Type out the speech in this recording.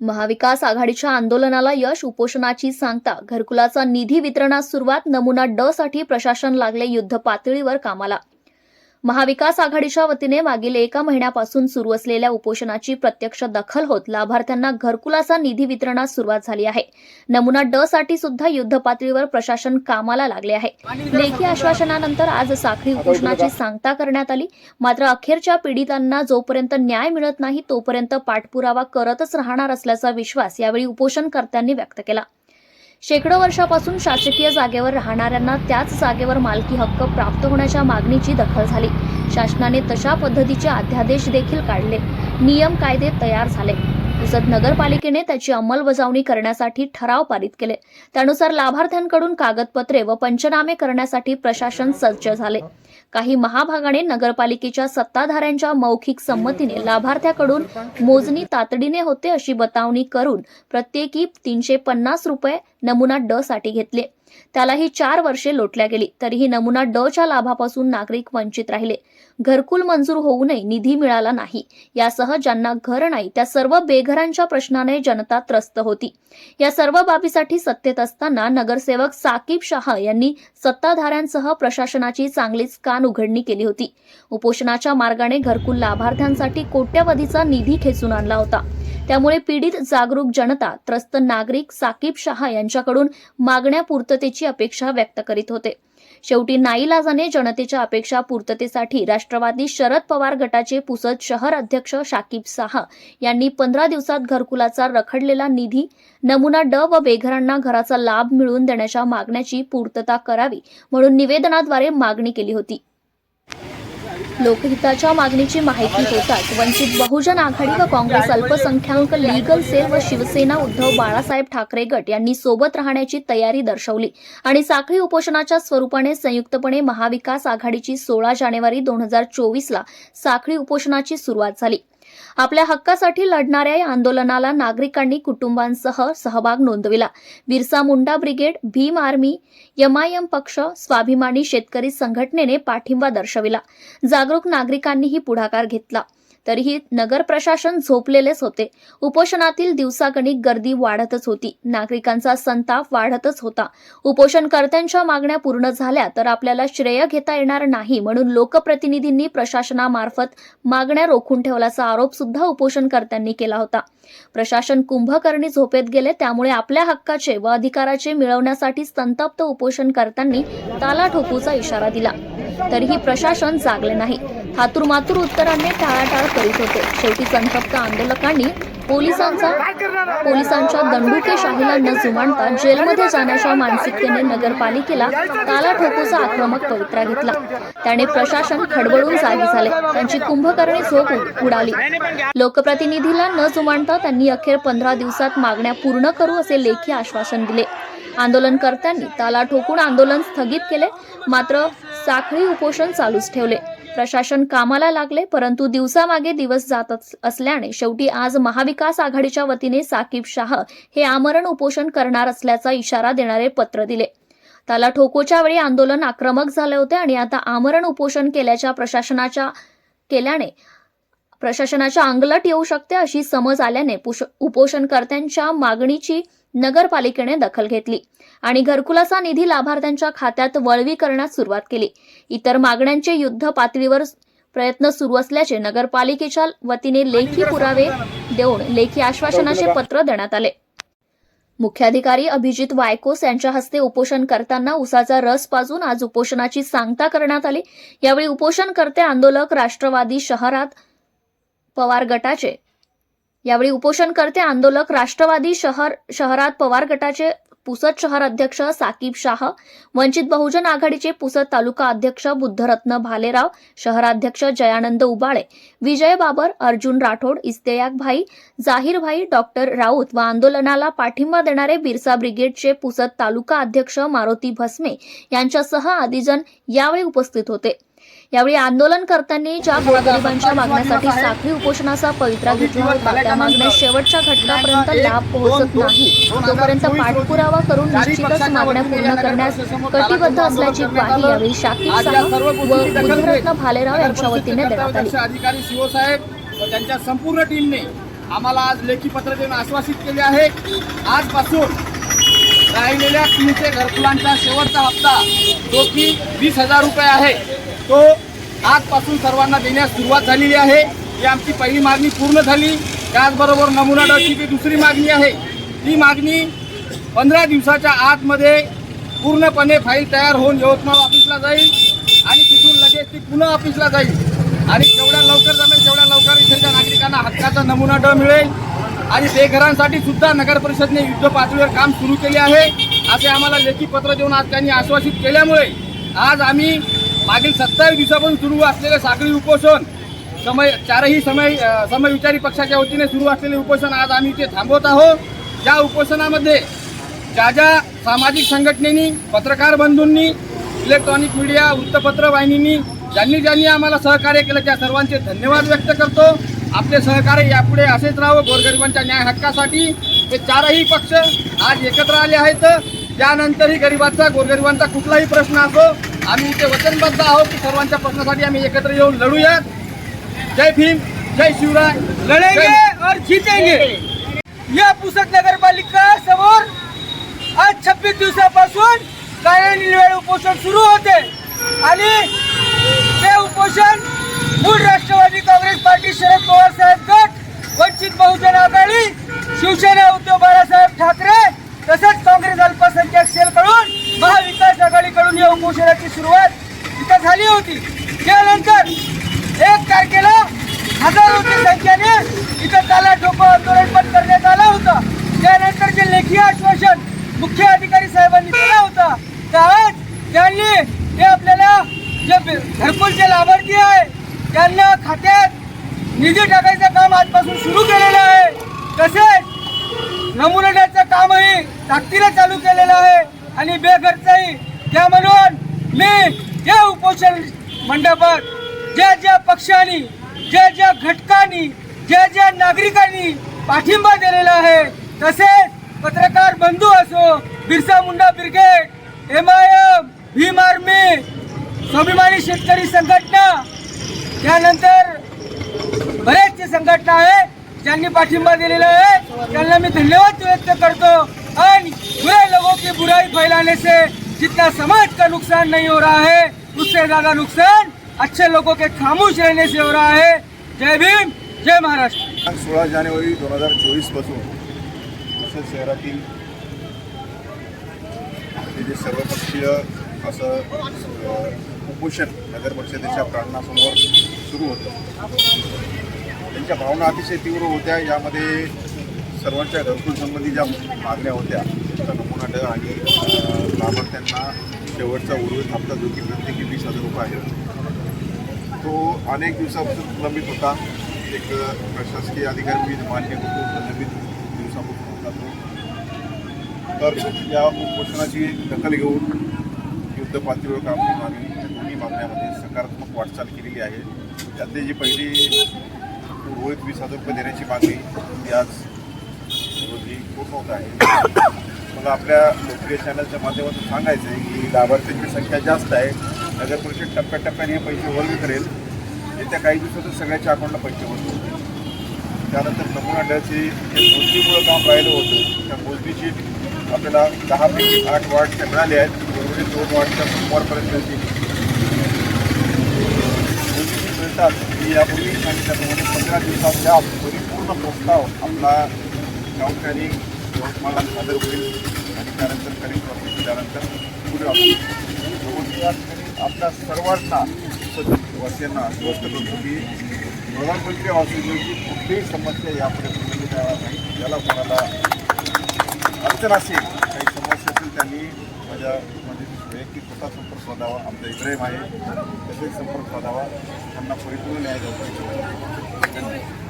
महाविकास आघाडीच्या आंदोलनाला यश उपोषणाची सांगता घरकुलाचा निधी वितरणास सुरुवात नमुना ड साठी प्रशासन लागले युद्ध पातळीवर कामाला. महाविकास आघाडीच्या वतीने मागील एका महिन्यापासून सुरू असलेल्या उपोषणाची प्रत्यक्ष दखल होत लाभार्थ्यांना घरकुलाचा निधी वितरणास सुरुवात झाली आहे. नमुना ड साठी सुद्धा युद्ध पातळीवर प्रशासन कामाला लागले आहे. लेखी आश्वासनानंतर आज साखळी उपोषणाची सांगता करण्यात आली. मात्र अखेरच्या पीडितांना जोपर्यंत न्याय मिळत नाही तोपर्यंत पाठपुरावा करतच राहणार असल्याचा विश्वास यावेळी उपोषणकर्त्यांनी व्यक्त केला. शेकडो वर्षापासून शासकीय जागेवर राहणाऱ्यांना त्याच जागेवर मालकी हक्क प्राप्त होण्याच्या मागणीची दखल झाली. शासनाने तशा पद्धतीचे अध्यादेश देखील काढले. नियम कायदे तयार झाले. तसंच नगरपालिकेने त्याची अंमलबजावणी करण्यासाठी ठराव पारित केले. त्यानुसार लाभार्थ्यांकडून कागदपत्रे व पंचनामे करण्यासाठी प्रशासन सज्ज झाले. काही महाभागाने नगरपालिकेच्या सत्ताधाऱ्यांच्या मौखिक संमतीने लाभार्थ्याकडून मोजणी तातडीने होते अशी बतावणी करून प्रत्येकी तीनशे पन्नास रुपये नमुना ड साठी घेतले. त्यालाही चार वर्षे लोटल्या गेली. तरीही नमुना ड च्या लाभापासून नागरिक वंचित राहिले. घरकुल मंजूर होऊनही निधी मिळाला नाही. यासह ज्यांना घर नाही त्या सर्व बेघरांच्या प्रश्नाने जनता त्रस्त होती. या सर्व बाबीसाठी सत्तेत असताना नगरसेवक साकीब शाह यांनी सत्ताधाऱ्यांसह प्रशासनाची चांगलीच कान उघडणी केली होती. उपोषणाच्या मार्गाने घरकुल लाभार्थ्यांसाठी कोट्यवधीचा निधी खेचून आणला होता. त्यामुळे पीडित जागरूक जनता त्रस्त नागरिक साकीब शहा यांच्याकडून मागण्या पूर्ततेची अपेक्षा व्यक्त करीत होते. शेवटी नाईलाजाने जनतेच्या अपेक्षा पूर्ततेसाठी राष्ट्रवादी शरद पवार गटाचे पुसद शहर अध्यक्ष शाकिब साहा यांनी पंधरा दिवसात घरकुलाचा रखडलेला निधी नमुना ड व बेघरांना घराचा लाभ मिळवून देण्याच्या मागण्याची पूर्तता करावी म्हणून निवेदनाद्वारे मागणी केली होती. लोकहिताच्या मागणीची माहिती होताच वंचित बहुजन आघाडी व काँग्रेस अल्पसंख्याक लीगल सेल व शिवसेना उद्धव बाळासाहेब ठाकरे गट यांनी सोबत राहण्याची तयारी दर्शवली आणि साखळी उपोषणाच्या स्वरूपाने संयुक्तपणे महाविकास आघाडीची सोळा जानेवारी दोन हजार चोवीसला साखळी उपोषणाची सुरुवात झाली. आपल्या हक्कासाठी लढणाऱ्या या आंदोलनाला नागरिकांनी कुटुंबांसह सहभाग नोंदविला. Birsa Munda brigade Bhim army MIM पक्ष स्वाभिमानी शेतकरी संघटनेने पाठिंबा दर्शविला. जागरूक नागरिकांनीही पुढाकार घेतला. तरीही नगर प्रशासन झोपलेलेच होते. उपोषणातील दिवसागणिक गर्दी वाढतच होती. नागरिकांचा संताप वाढतच होता. उपोषणकर्त्यांच्या मागण्या पूर्ण झाल्या तर आपल्याला श्रेय घेता येणार नाही म्हणून लोकप्रतिनिधींनी प्रशासनामार्फत मागण्या रोखून ठेवल्याचा आरोप सुद्धा उपोषणकर्त्यांनी केला होता. प्रशासन कुंभकर्णी झोपेत गेले त्यामुळे आपल्या हक्काचे व अधिकाराचे मिळवण्यासाठी संतप्त उपोषणकर्त्यांनी ताला ठोकूचा इशारा दिला. तरीही प्रशासन जागले नाही. हातूरमातूर उत्तराने टाळाटाळ करीत होते. शेवटी संतप्त आंदोलकांनी पोलिसांचा पोलिसांच्या दंडुकेशाहीला न जुमानता जेलमध्ये जाण्याच्या मानसिकतेने नगरपालिकेला ताला ठोकूचा आक्रमक पवित्रा घेतला. त्याने प्रशासन खडबडून जागी झाले. त्यांची कुंभकर्णी झोप उडाली. लोकप्रतिनिधीला न जुमानता त्यांनी अखेर पंधरा दिवसात मागण्या पूर्ण करू असे लेखी आश्वासन दिले. आंदोलनकर्त्यांनी ताला ठोकून आंदोलन स्थगित केले. मात्र साखळी उपोषण चालूच ठेवले. प्रशासन कामाला लागले परंतु दिवसामागे दिवस जात असल्याने शेवटी आज महाविकास आघाडीच्या वतीने साकीब शाह हे आमरण उपोषण करणार असल्याचा इशारा देणारे पत्र दिले. त्याला ठोकोच्या वेळी आंदोलन आक्रमक झाले होते आणि आता आमरण उपोषण केल्याच्या प्रशासनाच्या केल्याने प्रशासनाच्या अंगलट येऊ शकते अशी समज आल्याने उपोषणकर्त्यांच्या मागणीची नगरपालिकेने दखल घेतली आणि घरकुलाचा निधी लाभार्थ्यांच्या खात्यात वळवी करण्यास सुरुवात केली. इतर मागण्यांचे युद्ध पातळीवर प्रयत्न सुरू असल्याचे नगरपालिकेच्या वतीने लेखी पुरावे देऊन लेखी आश्वासनाचे पत्र देण्यात आले. मुख्याधिकारी अभिजित वायकोस यांच्या हस्ते उपोषण करताना उसाचा रस पाजून आज उपोषणाची सांगता करण्यात आली. यावेळी उपोषणकर्ते आंदोलक राष्ट्रवादी शहरात पवार गटाचे यावेळी उपोषणकर्ते आंदोलक राष्ट्रवादी शहर शहरात पवार गटाचे पुसद शहर अध्यक्ष साकीब शाह वंचित बहुजन आघाडीचे पुसद तालुका अध्यक्ष बुद्धरत्न भालेराव शहराध्यक्ष जयानंद उबाळे विजय बाबर अर्जुन राठोड इस्तेयाक भाई जाहीर भाई डॉक्टर राऊत व आंदोलनाला पाठिंबा देणारे बिरसा ब्रिगेडचे पुसद तालुका अध्यक्ष मारुती भस्मे यांच्यासह आदिजन यावेळी उपस्थित होते. यावेळी आंदोलनकर्त्यांनी ज्या गोरगरिबांच्या मागण्यासाठी साखळी उपोषणाचा पवित्रा घेतला होता. त्या मागण्या शेवटच्या घटकापर्यंत लाभ पोहोचत नाही. तोपर्यंत पाठपुरावा करून निश्चितच मागण्या पूर्ण करण्यास कटिबद्ध असल्याची ग्वाही यावेळी शाकीब साह व बुद्धरत्न भालेराव यांच्या वतीने देण्यात आली. अधिकारी सीओ साहेब व त्यांच्या संपूर्ण टीमने आम्हाला आज लेखी पत्र देऊन आश्वासित केले आहे. आजपासून राहिलेल्या तीनशे घरकुलांचा शेवटचा हप्ता जो की वीस हजार रुपये आहे. तो आजपासून सर्वांना देण्यास सुरुवात झालेली आहे. ही आमची पहिली मागणी पूर्ण झाली. त्याचबरोबर नमुना डची ती दुसरी मागणी आहे ती मागणी पंधरा दिवसाच्या आतमध्ये पूर्णपणे फाईल तयार होऊन यवतमाळ ऑफिसला जाईल आणि तिथून लगेच ती पुन्हा ऑफिसला जाईल. आणि जेवढ्या लवकर जमेल तेवढ्या लवकर इथल्या नागरिकांना हक्काचा नमुना ड मिळेल. आणि बेघरांसाठी सुद्धा नगर परिषदने युद्ध पातळीवर काम सुरू केले आहे. असे आम्हाला लेखी पत्र देऊन आज त्यांनी आश्वासित केल्यामुळे आज आम्ही मागील सत्तावीस दिवसापासून सुरू असलेले सागरी उपोषण समय चारही समय समय समविचारी पक्षाच्या वतीने सुरू असलेले उपोषण आज आम्ही इथे थांबवत आहोत. या उपोषणामध्ये ज्या ज्या सामाजिक संघटनेनी पत्रकार बंधूंनी इलेक्ट्रॉनिक मीडिया वृत्तपत्र वाहिनींनी ज्यांनी ज्यांनी आम्हाला सहकार्य केलं त्या सर्वांचे धन्यवाद व्यक्त करतो. आपले सहकार्य यापुढे असेच राहावं गोरगरिबांच्या न्याय हक्कासाठी. हे चारही पक्ष आज एकत्र आले आहेत. त्यानंतरही गरिबांचा गोरगरिबांचा कुठलाही प्रश्न असो आम्ही इथे वचनबद्ध आहोत की सर्वांच्या प्रश्नासाठी आम्ही एकत्र येऊन लढूयात. जय भीम जय शिवराय. लढेंगे और जीतेंगे. या पुसद नगरपालिका समोर आज छब्बीस दिवसापासून कार्यान्वयन उपोषण सुरू होते. आणि ते उपोषण मूळ राष्ट्रवादी काँग्रेस पार्टी शरद पवार साहेब गट वंचित बहुजन आघाडी शिवसेना उद्धव बाळासाहेब ठाकरे तसंच काँग्रेस अल्पसंख्याक सेलकडून महाविकास आघाडीकडून या उपोषणाची सुरुवात इथं झाली होती. त्यानंतर एक तारखेला हजारोच्या संख्येने इथं त्याला ठोको आंदोलन पण करण्यात आलं होतं. त्यानंतर जे लेखी आश्वासन मुख्य अधिकारी साहेबांनी दिला होता त्यावेळेस त्यांनी हे आपल्याला जे बे- घरकुलचे लाभार्थी आहे त्यांना खात्यात निधी टाकायचं काम आजपासून सुरू केलेलं आहे. तसेच नमुन्याचं कामही ताकदीला चालू केलेलं आहे आणि बेघरचंही त्या म्हणून मी या उपोषण मंडपात ज्या ज्या पक्षांनी ज्या ज्या घटकांनी ज्या ज्या नागरिकांनी पाठिंबा दिलेला आहे तसेच पत्रकार बंधू असो Birsa Munda brigade M I M Bhim army Swabhimani Shetkari Sanghatana त्यानंतर बरेचसे संघटना आहे ज्यांनी पाठिंबा दिलेला आहे. त्यांना मी धन्यवाद व्यक्त करतो. आणि बुरे लोगों की बुराई फैलाने से जितना समाज का नुकसान नहीं हो रहा है उससे ज्यादा नुकसान अच्छे लोगों के खामोश रहने से हो रहा है। जय भीम जय महाराष्ट्र। सोळा जानेवारी दोन हजार चोवीसपासून तसेच शहरातील जे सर्वपक्षीय असं कुपोषण उपोषण नगर परिषदेच्या प्रांगणासमोर सुरू होतं. त्यांच्या भावना अतिशय तीव्र होत्या. यामध्ये सर्वांच्या घरकुल संबंधी ज्या मागण्या होत्या त्याचा नमुना ड आणि लाभार्थ्यांना शेवटचा उर्वरित हप्ता जो की प्रत्येकी वीस हजार रुपये आहे. तो अनेक दिवसापासून प्रलंबित होता. एक प्रशासकीय अधिकारी मी मान्य होतो प्रलंबित दिवसापासून होता तो. तर या उपोषणाची दखल घेऊन युद्ध पातळीवर काम करून आम्ही दोन्ही मागण्यामध्ये सकारात्मक वाटचाल केलेली आहे. त्यातली जी पहिली उर्वरित वीस हजार रुपये देण्याची मागणी ती आज रोजी पूर्ण होत आहे. मला आपल्या लोकप्रिय चॅनलच्या माध्यमातून सांगायचं आहे की लाभार्थ्यांची संख्या जास्त आहे. नगर परिषद टप्प्याटप्प्याने हे पैसे वर्ग करेल. येत्या काही दिवसातच सगळ्याच्या अकाउंटला पैसे वर्ग होतील. त्यानंतर नमुना डॅचे जे मोजणीमुळं काम राहिलं होतं त्या मोजणीची आपल्याला दहापैकी आठ वार्डच्या मिळाले आहेत. उर्वरित दोन वार्डच्या सोमवारपर्यंत मोजणीची मिळतात. मी यापूर्वी सांगितल्याप्रमाणे पंधरा दिवसात या परिपूर्ण प्रस्ताव आपला गावकरी यवतमाळला सादर होईल. आणि त्यानंतर खरीप प्रॉफिट त्यानंतर पुढे आपण आपल्या सर्वांना वासियांना आश्वस्त करतो की प्रधानमंत्री आवास योजनेची कुठलीही समस्या यापुढे प्रलंबित राहणार नाही. ज्याला कोणाला अडचण असेल काही समस्या असेल त्यांनी माझ्या म्हणजे वैयक्तिक स्वतः संपर्क साधावा. आमचा इब्राहिम आहे. तसेच संपर्क साधावा. त्यांना परिपूर्ण न्याय द्यावा धन्यवाद.